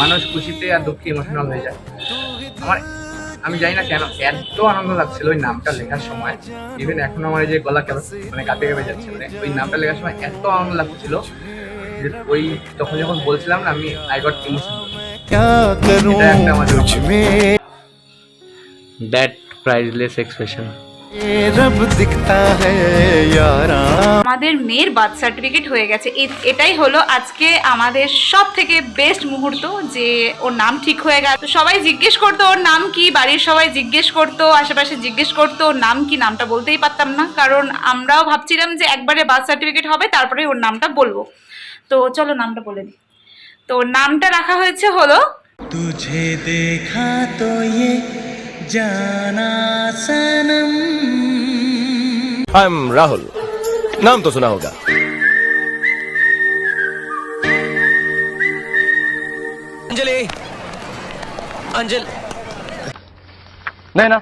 মানুষ খুশিতে আর দুঃখে ইমোশনাল হয়ে যায়। আমার আমি জানি না কেন এত আনন্দ লাগছিল ওই নামটা লেখার সময়। ইভেন এখন আমার যে গলা মানে কাঁপে কেঁপে যাচ্ছে। মানে ওই নামটা লেখার সময় এত আনন্দ লাগছিল যে ওই তখন যখন বলছিলাম না আমি I got emotion that priceless expression আমাদের মেয়ের বার্থ সার্টিফিকেট হয়ে গেছে। এটাই হলো আজকে আমাদের সব থেকে বেস্ট মুহূর্ত যে ওর নাম ঠিক হয়ে গেল। সবাই জিজ্ঞেস করতো ওর নাম কি? বাড়ির সবাই জিজ্ঞেস করতো আশেপাশে জিজ্ঞেস করতো ওর নাম কি? নামটা বলতেই পারতাম না। কারণ আমরাও ভাবছিলাম যে একবারে বার্থ সার্টিফিকেট হবে তারপরে ওর নামটা বলব। তো চলো নামটা বলে দিই। তো নামটা রাখা হয়েছে হলো তুঝে দেখা তো जाना सनम आई एम राहुल नाम तो सुना होगा अंजलि अंजल नहीं ना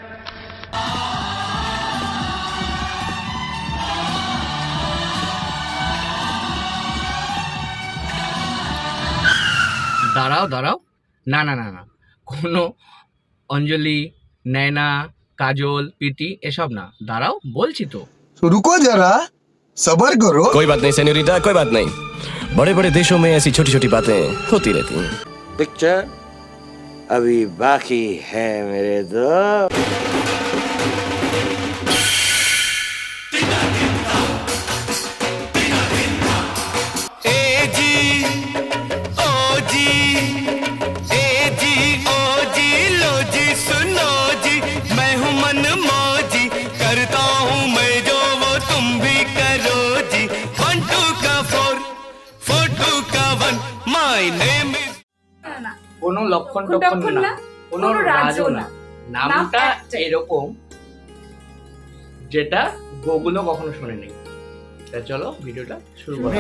দাঁড়াও দাঁড়াও না না না না কোনো অঞ্জলি নয়না কাজল পিটি এসব না দাঁড়াও বলছি তো तो रुको जरा सबर करो कोई बात नहीं सेन्योरिटा कोई बात नहीं बड़े बड़े देशों में ऐसी छोटी छोटी बातें होती रहती हैं पिक्चर अभी बाकी है मेरे दोस्त লক্ষণ টক্ষণ না কোন রাজও না। নামটা এরকম যেটা গোগুলো কখনো শোনেনি তা চলো ভিডিওটা শুরু করা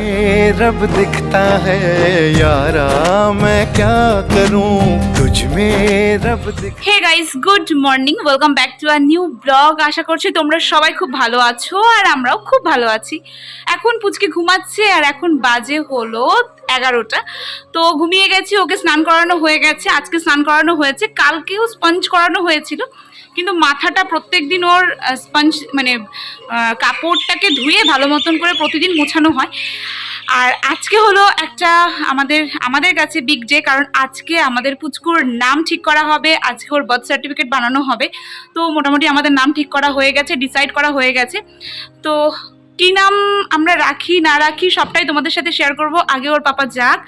রব দিখতা হারা মে ক্যা করু? তুঝ মে রব হে guys good morning welcome back to a new vlog আশা করছি তোমরা সবাই খুব ভালো আছো আর আমরাও খুব ভালো আছি। এখন পুচকে ঘুমাচ্ছে আর এখন বাজে হলো এগারোটা। তো ঘুমিয়ে গেছি ওকে স্নান করানো হয়ে গেছে। আজকে স্নান করানো হয়েছে কালকেও স্পঞ্জ করানো হয়েছিল। কিন্তু মাথাটা প্রত্যেক দিন ওর স্পঞ্জ মানে কাপড়টাকে ধুয়ে ভালো মতন করে প্রতিদিন মোছানো হয়। আর আজকে হলো একটা আমাদের আমাদের কাছে বিগ ডে কারণ আজকে আমাদের পুচকুর নাম ঠিক করা হবে, আজকে ওর বার্থ সার্টিফিকেট বানানো হবে। তো মোটামুটি আমাদের নাম ঠিক করা হয়ে গেছে ডিসাইড করা হয়ে গেছে। তো কি নাম আমরা রাখি, না রাখি, সবটাই তোমাদের সাথে শেয়ার করব। আগে ওর পাপা যাক,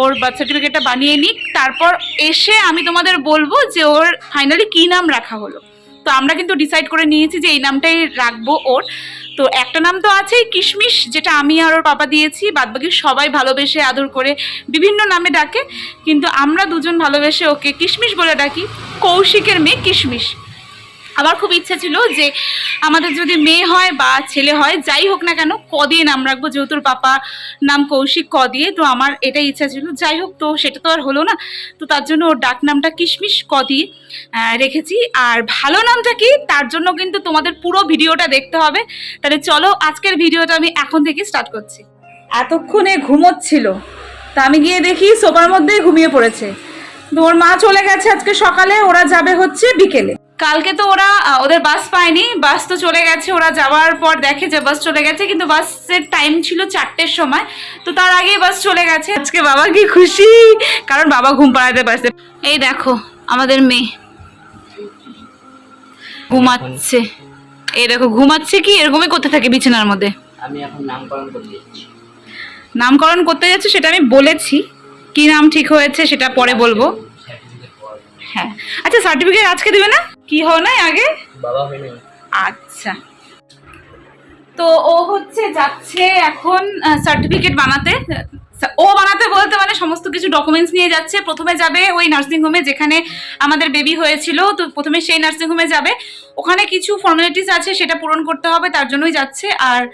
ওর বার্থ সার্টিফিকেটটা বানিয়ে নিক, তারপর এসে আমি তোমাদের বলব যে ওর ফাইনালি কি নাম রাখা হলো। তো আমরা কিন্তু ডিসাইড করে নিয়েছি যে এই নামটাই রাখব ওর। তো একটা নাম তো আছেই কিশমিশ, যেটা আমি আর ওর পাপা দিয়েছি, বাদবাকি সবাই ভালোবেসে, আদর করে বিভিন্ন নামে ডাকে। কিন্তু আমরা দুজন ভালোবেসে ওকে কিশমিশ বলে ডাকি, কৌশিকের মেয়ে কিশমিশ। আমার খুব ইচ্ছা ছিল যে আমাদের যদি মেয়ে হয় বা ছেলে হয়, যাই হোক না কেন, ক দিয়ে নাম রাখব, যেহেতু পাপা নাম কৌশিক, ক দিয়ে। তো আমার এটাই ইচ্ছা ছিল। যাই হোক, তো সেটা তো আর হলো না। তো তার জন্য ওর ডাক নামটা কিশমিশ, ক দিয়ে রেখেছি। আর ভালো নামটা কি, তার জন্য কিন্তু তোমাদের পুরো ভিডিওটা দেখতে হবে। তাহলে চলো, আজকের ভিডিওটা আমি এখন থেকে স্টার্ট করছি। এতক্ষণে ঘুমোচ্ছিল। তা আমি গিয়ে দেখি, সোফার মধ্যেই ঘুমিয়ে পড়েছে। তো ওর মা চলে গেছে আজকে সকালে, ওরা যাবে হচ্ছে বিকেলে। কালকে তো ওরা ওদের বাস পায়নি। বাস তো চলে গেছে ওরা যাওয়ার পর দেখে যে বাস চলে গেছে কিন্তু বাসের টাইম ছিল চারটের সময়। তো তার আগে বাস চলে গেছে। আজকে বাবা কি খুশি? কারণ বাবা ঘুম পাড়াতে পারছে। এই দেখো আমাদের মেয়ে। ঘুমাচ্ছে। এই দেখো ঘুমাচ্ছে কি? এরকমই করতে থাকে বিছানার মধ্যে। আমি এখন নামকরণ করতে যাচ্ছি। নামকরণ করতে যাচ্ছে সেটা আমি বলেছি। কি নাম ঠিক হয়েছে সেটা পরে বলব। হ্যাঁ। আচ্ছা সার্টিফিকেট আজকে দেবে না? কি হয় না আগে? বাবা আচ্ছা। তো ও হচ্ছে যাচ্ছে এখন সার্টিফিকেট বানাতে। ও বানাতে বলতে মানে সমস্ত কিছু ডকুমেন্টস নিয়ে যাচ্ছে। প্রথমে যাবে ওই নার্সিং হোমে যেখানে আমাদের বেবি হয়েছিল। তো প্রথমে সেই নার্সিং হোমে যাবে। ওখানে কিছু ফর্মালিটিস আছে সেটা পূরণ করতে হবে তার জন্যই যাচ্ছে। আর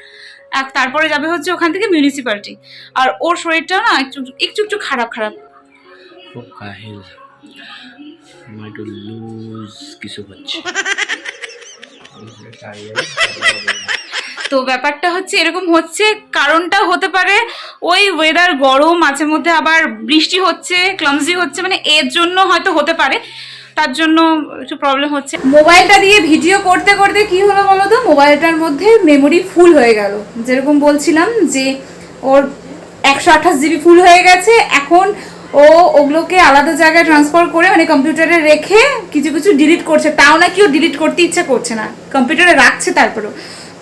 এক- তারপরে যাবে হচ্ছে ওখান থেকে মিউনিসিপ্যালিটি আর ওর শরীরটা না একটু একটু একটু খারাপ খারাপ। খুব কাহিল। কিছু হচ্ছে। তো ব্যাপারটা হচ্ছে এরকম হচ্ছে, কারণটা হতে পারে ওই ওয়েদার গরম, মাঝে মধ্যে আবার বৃষ্টি হচ্ছে ক্লামজি হচ্ছে মানে এর জন্য হয়তো হতে পারে। তার জন্য একটু প্রবলেম হচ্ছে। মোবাইলটা দিয়ে ভিডিও করতে করতে কি হলো বলো তো? মোবাইলটার মধ্যে মেমোরি ফুল হয়ে গেল। যেরকম বলছিলাম যে ওর একশো আঠাশ জিবি ফুল হয়ে গেছে। এখন ও ওগুলোকে আলাদা জায়গায় ট্রান্সফার করে মানে কম্পিউটারে রেখে কিছু কিছু ডিলিট করছে। তাও নাকি ও ডিলিট করতে ইচ্ছা করছে না। কম্পিউটারে রাখছে তারপরেও।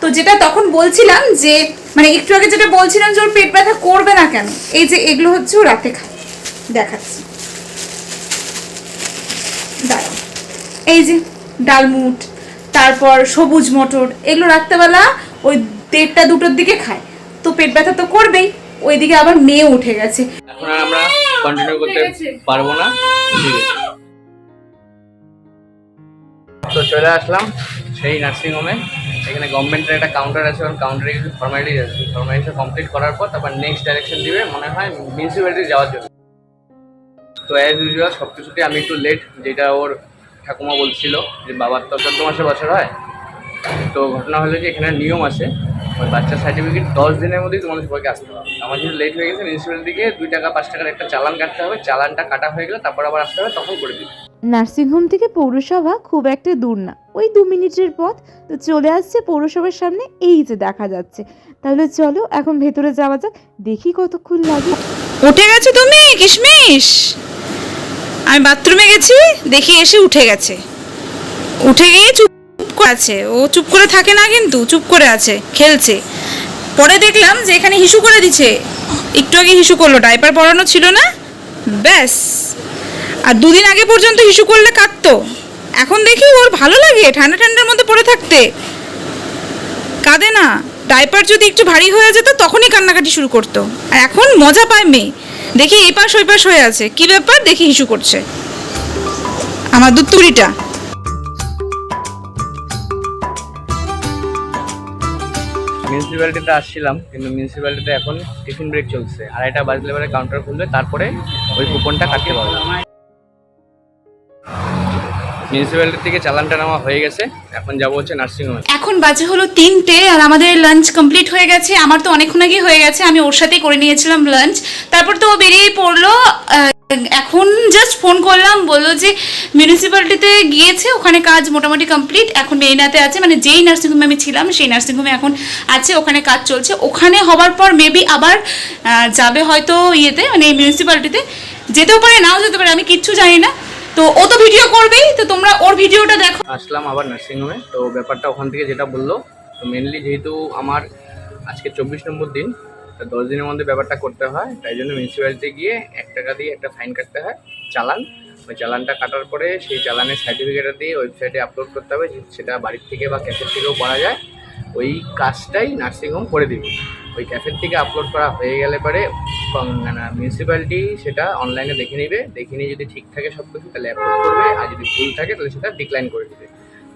তো যেটা তখন বলছিলাম যে মানে একটু আগে যেটা বলছিলাম যে ওর পেট ব্যথা করবে না কেন, এই যে এগুলো হচ্ছে ও রাতে খায় দেখাচ্ছি। এই যে ডালমুট তারপর সবুজ মটর, এগুলো রাত্রেবেলা ওই দেড়টা দুটোর দিকে খায়। তো পেট ব্যথা তো করবেই, ওইদিকে আবার মেয়ে উঠে গেছে। আমরা কন্টিনিউ করতে পারব না। ঠিক আছে। তো চলে আসলাম সেই নার্সিং হোমে এখানে গভর্নমেন্টের একটা কাউন্টার আছে এবং কাউন্টারে কিছু ফর্মালিটিস আছে। ফর্মালিটিস কমপ্লিট করার পর তারপর নেক্সট ডাইরেকশন দিবে মনে হয় মিউনিসিপ্যালিটি যাওয়ার জন্য। তো অ্যাজ ইউজুয়াল সব কিছুতে আমি একটু লেট যেটা ওর ঠাকুমা বলছিল যে বাবার তো চোদ্দ মাসে বছর হয়। তো ঘটনা হলো যে এখানে নিয়ম আছে ওই বাচ্চার সার্টিফিকেট দশ দিনের মধ্যেই তোমাদের সবাইকে আসতে হবে। আমার যেহেতু লেট হয়ে গেছে মিউনিসিপ্যালিটিকে দুই টাকা পাঁচ টাকার একটা চালান কাটতে হবে। চালানটা কাটা হয়ে গেলে তারপর আবার আসতে হবে তখন করে দিবে। নার্সিংহোম থেকে পৌরসভা খুব একটা দূর না। ওই দু মিনিটের পথ। তো চলে আসছে পৌরসভার সামনে এই যে দেখা যাচ্ছে। তাহলে চলো এখন ভেতরে যাওয়া যাক দেখি কতক্ষণ লাগে। উঠে গেছো তুমি কিশমিশ? আমি বাথরুমে গেছি দেখি এসে উঠে গেছে। উঠে গিয়ে চুপ করে আছে। ও চুপ করে থাকে না কিন্তু, চুপ করে আছে, খেলছে। পরে দেখলাম যে এখানে হিসু করে দিছে একটু আগে হিসু করল, ডাইপার পরানো ছিল না? ব্যাস। আর দুদিন আগে পর্যন্ত হিসু করলে কাঁদতো এখন দেখি ওর ভালো লাগে ঠান্ডা ঠান্ডার মধ্যে পড়ে থাকতে। কাঁদে না। ডাইপার যদি একটু ভারী হয়ে যেত, তখনই কান্নাকাটি শুরু করতো। আর এখন মজা পায় মেয়ে। দেখি এই পাশ ওই পাশ হয়ে আছে। কি ব্যাপার? দেখি হিসু করছে। আমার দুধ তুড়িটা মিউনিসিপ্যালিটিতে আসছিলাম, কিন্তু মিউনিসিপ্যালিটিতে এখন টিফিন ব্রেক চলছে। আর এটা বাজলে এবারে কাউন্টার খুলবে, তারপরে ওই কুপনটা কাটতে পারবে। মিউনিসিপ্যালিটি থেকে চালানটা নেওয়া হয়ে গেছে, এখন যাব হচ্ছে নার্সিংহোমে এখন বাজে হলো তিনটে, আর আমাদের লাঞ্চ কমপ্লিট হয়ে গেছে। আমার তো অনেকক্ষণ আগে হয়ে গেছে, আমি ওর সাথেই করে নিয়েছিলাম লাঞ্চ তারপর তো ও বেরিয়েই পড়ল এখন জাস্ট ফোন করলাম, বলল যে মিউনিসিপ্যালিটিতে গিয়েছে, ওখানে কাজ মোটামুটি কমপ্লিট এখন মেইনাতে আছে মানে যেই নার্সিংহোমে আমি ছিলাম, সেই নার্সিংহোমে এখন আছে, ওখানে কাজ চলছে। ওখানে হবার পর মেবি আবার যাবে হয়তো ইয়েতে মানে মিউনিসিপ্যালিটিতে যেতেও পারে, নাও যেতে পারে, আমি কিচ্ছু জানি না। তো ও তো ভিডিও করবেই, তো তোমরা ওর ভিডিওটা দেখো। আসলাম আবার নার্সিংহোমে তো ব্যাপারটা ওখান থেকে যেটা বলল, তো মেনলি যেহেতু আমার আজকে চব্বিশ নম্বর দিন তো দশ দিনের মধ্যে ব্যাপারটা করতে হয়, তাই জন্য মিউনিসিপ্যালিটি গিয়ে এক টাকা দিয়ে একটা ফাইন কাটতে হয়, চালান। ওই চালানটা কাটার পরে সেই চালানের সার্টিফিকেটটা দিয়ে ওয়েবসাইটে আপলোড করতে হবে সেটা বাড়ির থেকে বা ক্যাফের থেকেও করা যায়। ওই কাজটাই নার্সিংহোম করে দিবে। ওই ক্যাফের থেকে আপলোড করা হয়ে গেলে পরে মিউনিসিপ্যালিটি সেটা অনলাইনে দেখে নেবে। দেখে নিয়ে যদি ঠিক থাকে সব কিছু তাহলে অ্যাপ্রুভ করবে। আর যদি ভুল থাকে, তাহলে সেটা ডিক্লাইন করে দেবে।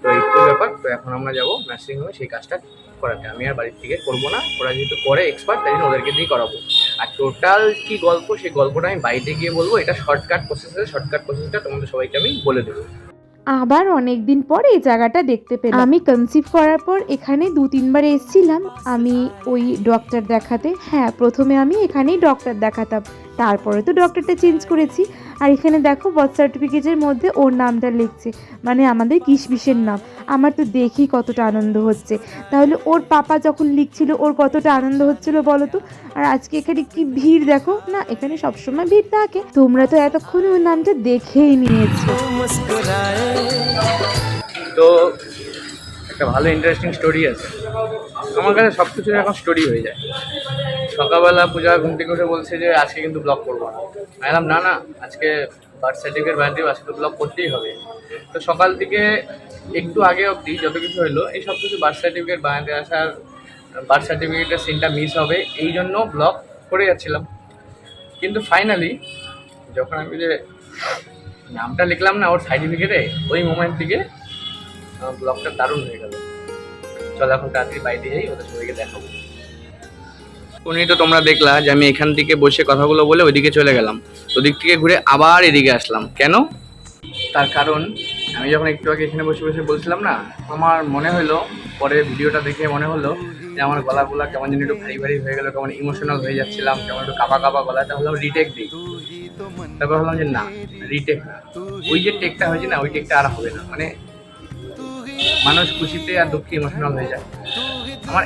তো এইটুকু ব্যাপার। তো এখন আমরা যাব নার্সিংহোমে সেই কাজটা করাতে। আমি আর বাড়ির থেকে করব না। ওরা যেহেতু করে এক্সপার্ট তাই জন্য ওদেরকে দিয়ে করাবো। আর টোটাল কি গল্প সেই গল্পটা আমি বাড়িতে গিয়ে বলব। এটা শর্টকাট প্রসেস আছে। শর্টকাট প্রসেসটা তোমাদের সবাইকে আমি বলে দেবো। আবার অনেক দিন পর এই জায়গাটা দেখতে পেলাম। আমি কনসিভ করার পর এখানে দু তিনবার এসেছিলাম। আমি ওই ডক্টর দেখাতে। হ্যাঁ প্রথমে আমি এখানেই ডক্টর দেখাতাম। তারপরে তো ডক্টরটা চেঞ্জ করেছি। আর এখানে দেখো বার্থ সার্টিফিকেটের মধ্যে ওর নামটা লিখছে। মানে আমাদের কিশমিশের নাম। আমার তো দেখি কতটা আনন্দ হচ্ছে। তাহলে ওর পাপা যখন লিখছিল, ওর কতটা আনন্দ হচ্ছিল বলো তো? আর আজকে এখানে কি ভিড় দেখো? না, এখানে সবসময় ভিড় থাকে। তোমরা তো এতক্ষণ ওর নামটা দেখেই নিয়েছো। তো একটা ভালো ইন্টারেস্টিং স্টোরি আছে। আমার কাছে সব কিছু এখন স্টোরি হয়ে যায়। সকালবেলা পূজা ঘুম থেকে উঠে বলছে যে, আজকে কিন্তু ব্লগ করব না। বললাম, না না, আজকে বার্থ সার্টিফিকেট বানিয়ে আজকে তো ব্লগ করতেই হবে। তো সকাল থেকে একটু আগে অবধি যত কিছু হলো, এই সব কিছু বার্থ সার্টিফিকেট বানাতে আসার বার্থ সার্টিফিকেটের সিনটা মিস হবে, এই জন্য ব্লগ করে যাচ্ছিলাম। কিন্তু ফাইনালি যখন আমি যে নামটা লিখলাম না, ওর সার্টিফিকেটে ওই মোমেন্ট থেকে ব্লগটা দারুণ হয়ে গেল। চল এখন তাড়াতাড়ি বাইরে যাই, ওদের সবাইকে দেখাবো। উনি তো তোমরা দেখলা যে আমি এখান থেকে বসে কথাগুলো বলে ওইদিকে চলে গেলাম। ওদিক থেকে ঘুরে আবার এদিকে আসলাম। কেন? তার কারণ, আমি যখন একটু আগে এখানে বসে বসে বলছিলাম না, আমার মনে হলো পরে ভিডিওটা দেখে মনে হলো যে আমার গলাগুলা কেমন যেন একটু ভারী ভারী হয়ে গেল, কেমন ইমোশনাল হয়ে যাচ্ছিলাম, কেমন একটু কাপা কাপা গলাটা হলাম রিটেক দিই। তারপর ভাবলাম যে না রিটেক না। ওই যে টেকটা হয়েছে না, ওই টেকটা আর হবে না। মানে মানুষ খুশিতে আর দুঃখে ইমোশনাল হয়ে যায়। আমার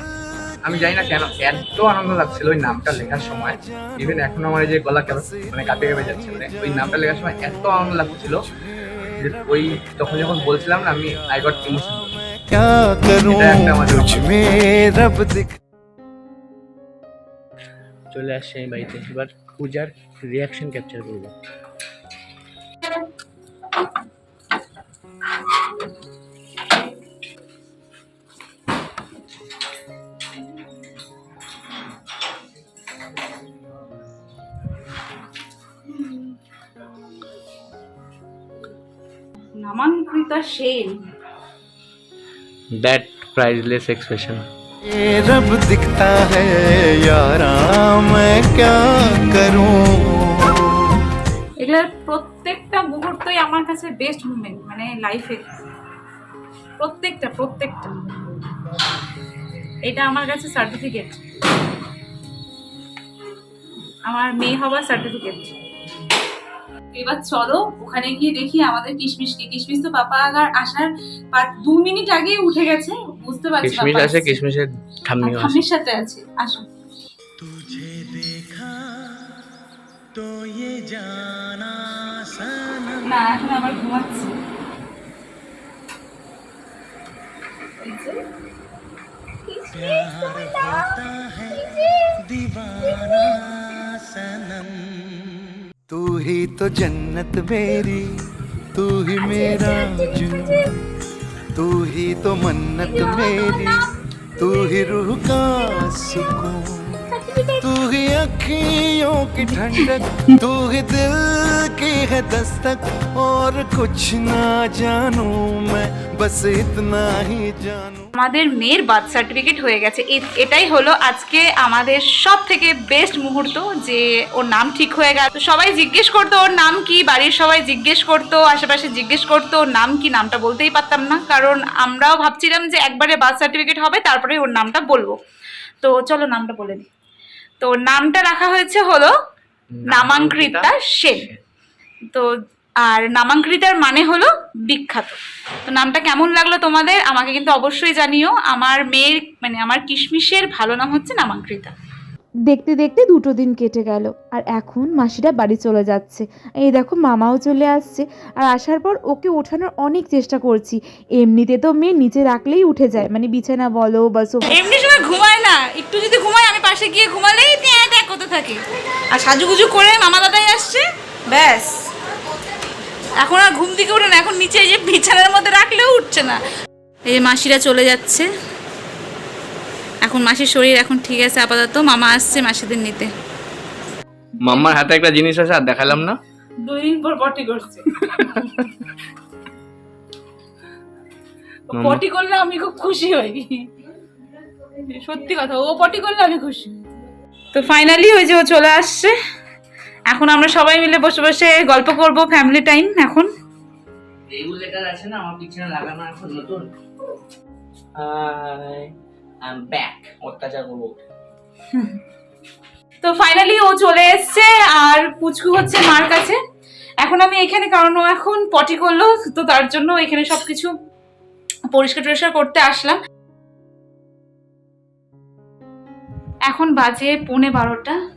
আমি জানি না কেন এত আনন্দ লাগছিল ওই নামটা লেখার সময়। ইভেন এখন আমার যে গলা কেন মানে কাঁপে কাঁপে যাচ্ছে। মানে ওই নামটা লেখার সময় এত আনন্দ লাগছিল যে ওই তখন যখন বলছিলাম না আমি আই গট ইমোশন চলে আসছে আমি বাড়িতে। এবার পূজার রিয়াকশন ক্যাপচার করব। Namankita Sen that priceless expression ये रब दिखता है यारा मैं क्या करूं এগুলোর প্রত্যেকটা মুহূর্তই আমার কাছে বেস্ট মুমেন্ট মানে লাইফে প্রত্যেকটা প্রত্যেকটা এটা আমার কাছে সার্টিফিকেট আমার মেয়ে হওয়ার সার্টিফিকেট এবার চলো ওখানে গিয়ে দেখি আমাদের কিশমিশকে কিশমিশ তো পাপা আগার আসার পাঁচ দু মিনিট আগে উঠে গেছে বুঝতে পারছি কিশমিশ পাপা আছে আসছে। কিশমিশের আর ঠাম্মিও আছে ঠাম্মির সাথে আছে আসো तुझे देखा तो ये जाना सनम না এখন আবার ঘুমাচ্ছি এই যে, प्यार होता है दीवाना सनम तू ही तो जन्नत मेरी, तू ही मेरा जू तू ही तो मन्नत मेरी, तू ही रूह का सुकून। ही अखियों की ठंडक तू ही दिल की है दस्तक और कुछ ना जानू मैं बस इतना ही जानू আমাদের মেয়ের বার্থ সার্টিফিকেট হয়ে গেছে এ- এটাই হলো আজকে আমাদের সব থেকে বেস্ট মুহূর্ত যে ওর নাম ঠিক হয়ে গেল তো সবাই জিজ্ঞেস করতো ওর নাম কি বাড়ির সবাই জিজ্ঞেস করতো আশেপাশে জিজ্ঞেস করতো ওর নাম কি নামটা বলতেই পারতাম না কারণ আমরাও ভাবছিলাম যে একবারে বার্থ সার্টিফিকেট হবে তারপরে ওর নামটা বলবো তো চলো নামটা বলে দিই তো নামটা রাখা হয়েছে হলো নামাঙ্কৃতা সেন। তো আর নামাঙ্কৃতার মানে হলো বিখ্যাত। তো নামটা কেমন লাগল তোমাদের? আমাকে কিন্তু অবশ্যই জানিও। আমার মেয়ের মানে আমার কিশমিশের ভালো নাম হচ্ছে নামাঙ্কৃতা। দেখতে দেখতে দুটো দিন কেটে গেল আর এখন মাসিরা বাড়ি চলে যাচ্ছে। এই দেখো মামাও চলে আসছে আর আসার পর ওকে ওঠানোর অনেক চেষ্টা করছি। এমনিতে তো মেয়ে নিচে রাখলেই উঠে যায় মানে বিছানা বলো বা সোফা এমনি সময় ঘুমায় না। একটু যদি ঘুমায় আমি পাশে গিয়ে করতে থাকে। আর সাজুগুজু করে মামা দাদাই আসছে? ব্যাস। এখন আর ঘুম থেকে উঠে না এখন নিচে এই যে বিছানার মধ্যে রাখলেও উঠছে না। এই যে মাসিরা চলে যাচ্ছে। এখন মাসির শরীর এখন ঠিক আছে আপাতত মামা আসছে মাসিদের নিতে। মাম্মার হাতে একটা জিনিস আছে আর দেখালাম না। দুই দিন পর পটি করছে। পটি করলে আমি খুব খুশি হই। সত্যি কথা ও পটি করলে আমি খুশি হই। তো ফাইনালি ওই যে ও চলে আসছে। এখন আমরা সবাই মিলে বসে বসে গল্প করব ফ্যামিলি টাইম এখন। এইগুলো লেটার আছে না? আমার পিছনে লাগানো এখন নতুন। আই এম ব্যাক অত্যাচার করব তো ফাইনালি ও চলে এসছে আর পুচকু হচ্ছে মার কাছে। এখন আমি এখানে কারণ ও এখন পটি করল তো তার জন্য এখানে সবকিছু পরিষ্কার টরিষ্কার করতে আসলাম। এখন বাজে পৌনে বারোটা।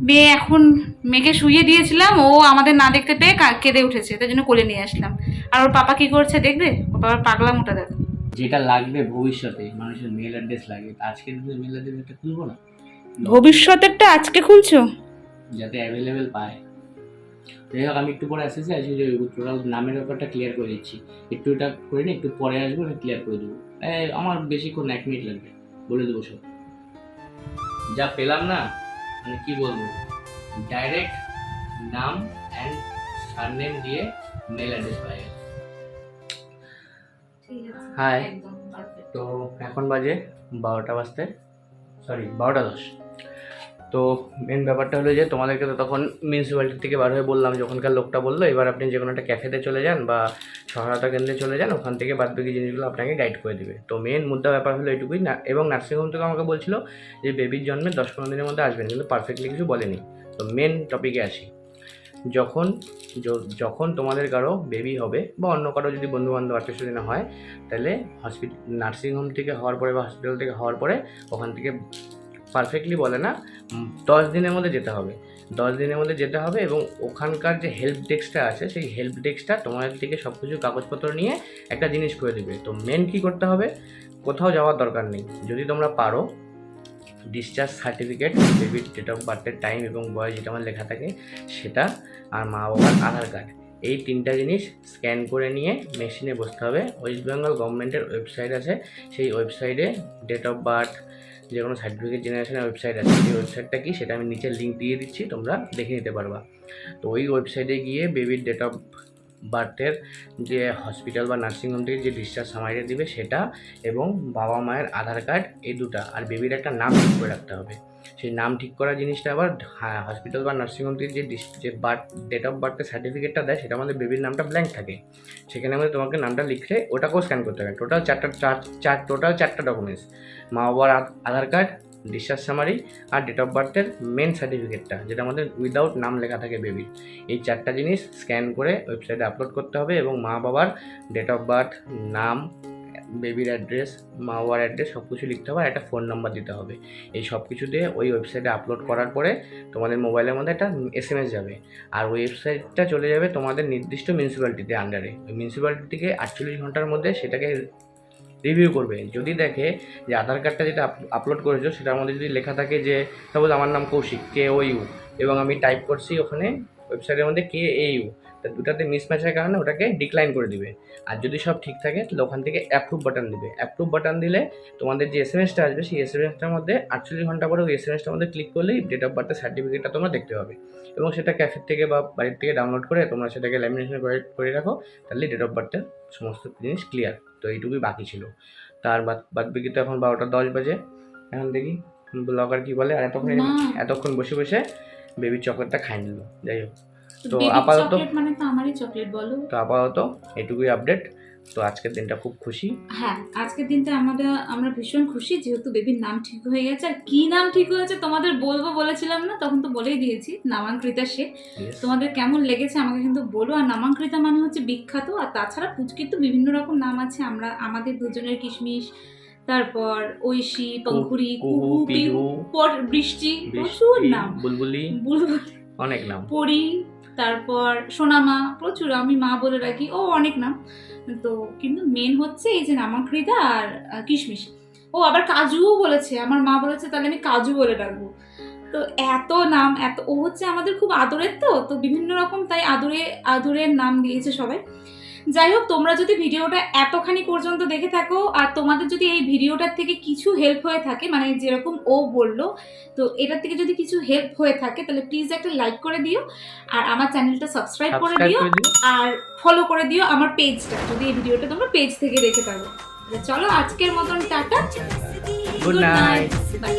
মেয়ে এখন মেয়েকে শুইয়ে দিয়েছিলাম ও আমাদের না দেখতে পেয়ে কা- কেঁদে উঠেছে তাই জন্য কোলে নিয়ে আসলাম। আর ওর পাপা কি করছে দেখবে? ওর বাবার পাগলা মোটা দেখ যেটা লাগবে ভবিষ্যতে মানুষের মেল অ্যাড্রেস লাগে আজকের দিনে মেল অ্যাড্রেস একটা খুলবো না? ভবিষ্যতেরটা আজকে খুলছো? যাতে অ্যাভেলেবেল পায়। যাই হোক আমি একটু পরে আসতেছি আজকে যে টোটাল নামের ব্যাপারটা ক্লিয়ার করে দিচ্ছি। একটু এটা করে নিই একটু পরে আসব আমি ক্লিয়ার করে দেবো। আমার বেশিক্ষণ এক মিনিট লাগবে বলে দেবো সব। যা পেলাম না মানে কি বলব? ডাইরেক্ট নাম অ্যান্ড সারনেম দিয়ে মেল অ্যাড্রেস পাই গেল। হাই তো এখন বাজে বারোটা বাজতে সরি বারোটা দশ। তো মেন ব্যাপারটা হলো যে তোমাদেরকে তো তখন মিউনিসিপ্যালিটি থেকে বার হয়ে বললাম যখনকার লোকটা বলল, এবার আপনি যে কোনো একটা ক্যাফেতে চলে যান বা সহায়তা কেন্দ্রে চলে যান, ওখান থেকে বাদ বাকি জিনিসগুলো আপনাকে গাইড করে দিবে। তো মেন মুদ্রা ব্যাপার হলো এটুকুই না, এবং নার্সিংহোম থেকে আমাকে বলছিল যে বেবির জন্মের দশ পনেরো দিনের মধ্যে আসবেন, কিন্তু পারফেক্টলি কিছু বলেনি। তো মেন টপিকে আসি। যখন, য- যখন তোমাদের কারও বেবি হবে বা অন্য কারও যদি বন্ধু বান্ধব আত্মীয় হয়, তাহলে হসপিটাল নার্সিংহোম থেকে হওয়ার পরে বা হসপিটাল থেকে হওয়ার পরে ওখান থেকে পারফেক্টলি বলে না, দশ দিনের মধ্যে যেতে হবে। দশ দিনের মধ্যে যেতে হবে এবং ওখানকার যে হেল্প ডেস্কটা আছে, সেই হেল্প ডেস্কটা তোমাদের থেকে সব কিছু কাগজপত্র নিয়ে একটা জিনিস করে দেবে। তো মেন কী করতে হবে? কোথাও যাওয়ার দরকার নেই। যদি তোমরা পারো ডিসচার্জ সার্টিফিকেট বেবির ডেট অফ বার্থের টাইম এবং বয়স যেটা আমার লেখা থাকে, সেটা আর মা বাবার আধার কার্ড এই তিনটা জিনিস স্ক্যান করে নিয়ে মেশিনে বসতে হবে। ওয়েস্ট বেঙ্গল গভর্নমেন্টের ওয়েবসাইট আছে। সেই ওয়েবসাইটে ডেট অফ বার্থ যে কোনো সার্টিফিকেট জেনারেশনের ওয়েবসাইট আছে সেই ওয়েবসাইটটা কি সেটা আমি নিচে লিঙ্ক দিয়ে দিচ্ছি, তোমরা দেখে নিতে পারবা। তো ওই ওয়েবসাইটে গিয়ে বেবির ডেট অফ বার্থের যে হসপিটাল বা নার্সিংহোম থেকে যে ডিসচার্জ সামারিটা দিবে সেটা এবং বাবা মায়ের আধার কার্ড এই দুটা আর বেবির একটা নাম ঠিক করে রাখতে হবে। সেই নাম ঠিক করা জিনিসটা আবার হসপিটাল বা নার্সিংহোম থেকে যে যে বার্থ ডেট অফ বার্থের সার্টিফিকেটটা দেয় সেটা আমাদের বেবির নামটা ব্ল্যাঙ্ক থাকে। সেখানে আমাদের তোমাকে নামটা লিখলে ওটাকেও স্ক্যান করতে হবে। টোটাল চারটা, চার চার টোটাল চারটা ডকুমেন্টস মা বাবার আধার কার্ড ডিসচার্জ সামারি আর ডেট অফ বার্থের মেন সার্টিফিকেটটা যেটা আমাদের উইদাউট নাম লেখা থাকে বেবির এই চারটা জিনিস স্ক্যান করে ওয়েবসাইটে আপলোড করতে হবে এবং মা বাবার ডেট অফ বার্থ নাম বেবির অ্যাড্রেস মা বাবার অ্যাড্রেস সব কিছু লিখতে হবে আর একটা ফোন নাম্বার দিতে হবে। এই সব কিছু দিয়ে ওই ওয়েবসাইটে আপলোড করার পরে তোমাদের মোবাইলের মধ্যে একটা এস এম এস যাবে। আর ওই ওয়েবসাইটটা চলে যাবে তোমাদের নির্দিষ্ট মিউনিসিপ্যালিটিতে আন্ডারে ওই মিউনিসিপ্যালিটি থেকে আটচল্লিশ ঘণ্টার মধ্যে সেটাকে রিভিউ করবে। যদি দেখে যে আধার কার্ডটা যেটা আপলোড করেছ, সেটার মধ্যে যদি লেখা থাকে যে সাপোজ আমার নাম কৌশিক কে ও ইউ এবং আমি টাইপ করছি ওখানে ওয়েবসাইটের মধ্যে কে এ ইউ তা দুটাতে মিসম্যাচের কারণে ওটাকে ডিক্লাইন করে দিবে। আর যদি সব ঠিক থাকে তাহলে ওখান থেকে অ্যাপ্রুভ বাটন দিবে। অ্যাপ্রুভ বাটন দিলে তোমাদের যে এস এম এসটা আসবে সেই এস এম এসটার মধ্যে আটচল্লিশ ঘণ্টা পরে ওই এস এম এসটার মধ্যে ক্লিক করলেই ডেট অফ বার্থের সার্টিফিকেটটা তোমরা দেখতে পাবে। এবং সেটা ক্যাফের থেকে বা বাড়ির থেকে ডাউনলোড করে তোমরা সেটাকে ল্যামিনেশন করে করে রাখো তাহলে ডেট অফ বার্থের সমস্ত জিনিস ক্লিয়ার তো এইটুকুই বাকি ছিল। তার বাদ বাদ বাকি তো এখন বারোটা দশ বাজে। এখন দেখি ব্লগার কি বলে। আর এতক্ষণ এতক্ষণ বসে বসে বেবির চকলেটটা খাই নিল। যাই হোক। তো আপাতত মানে তো আমারই চকলেট বলো। তো আপাতত এটুকুই আপডেট তো আজকের দিনটা খুব খুশি। হ্যাঁ আজকের দিনটা আমরা আমরা ভীষণ খুশি যেহেতু বেবির নাম ঠিক হয়ে গেছে। আর কি নাম ঠিক হয়েছে তোমাদের বলব বলেছিলাম না তখন তো বলেই দিয়েছি নামাঙ্কৃতা সে। তোমাদের কেমন লেগেছে আমাকে কিন্তু বলো। আর নামাঙ্কৃতা মানে হচ্ছে বিখ্যাত আর তাছাড়া পুচকির তো বিভিন্ন রকম নাম আছে। আমরা আমাদের দুজনের কিশমিশ তারপর ঐশী পঙ্কুরি কুহু, পিহু, বৃষ্টি প্রচুর নাম। বুলবুলি বুলবুল অনেক নাম। পরি তারপর সোনামা, প্রচুর, আমি মা বলে রাখি, ও অনেক নাম। তো কিন্তু মেন হচ্ছে এই যে নামাকৃতা আর কিশমিশ। ও আবার কাজুও বলেছে, আমার মা বলেছে, তাহলে আমি কাজু বলে ডাকবো। তো এত নাম, এত, ও হচ্ছে আমাদের খুব আদরের তো তো বিভিন্ন রকম তাই আদরে, আদরের নাম দিয়েছে সবাই। যাই হোক তোমরা যদি ভিডিওটা এতখানি পর্যন্ত দেখে থাকো আর তোমাদের যদি এই ভিডিওটার থেকে কিছু হেল্প হয়ে থাকে মানে যেরকম ও বলল তো এটার থেকে যদি কিছু হেল্প হয়ে থাকে তাহলে প্লিজ একটা লাইক করে দিও আর আমার চ্যানেলটা সাবস্ক্রাইব করে দিও আর ফলো করে দিও আমার পেজটা যদি এই ভিডিওটা তোমরা পেজ থেকে দেখে থাকো। চলো আজকের মতন টাটা। Good night bye